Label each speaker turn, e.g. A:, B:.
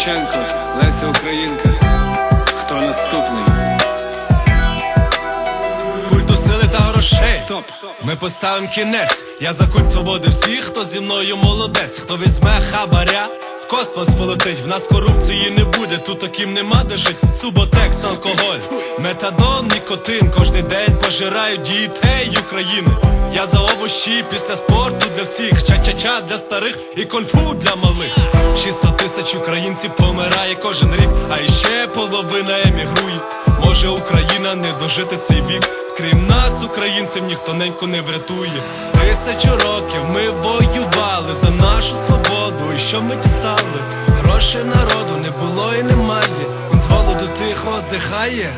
A: Шевченко,
B: Леся Українка. Хто наступний?
C: Культу сили та грошей.
B: Стоп!
C: Ми поставим кінець. Я за культ свободи всіх, хто зі мною молодець, хто візьме хабаря. Космос полетить, в нас корупції не буде, тут таким нема де жить. Суботекс, алкоголь, метадон, нікотин. Кожний день пожирають дітей України. Я за овощі після спорту для всіх, ча-ча-ча для старих і конфу для малих. 600 тисяч українців помирає кожен рік, а іще половина емігрує. Може Україна не дожити цей вік. Крім нас, українців, ніхто ненько не врятує. Тисячу років ми воювали за нашу свободу. Що ми дістали? Грошей народу не було і немає. Він з голоду тихо здихає.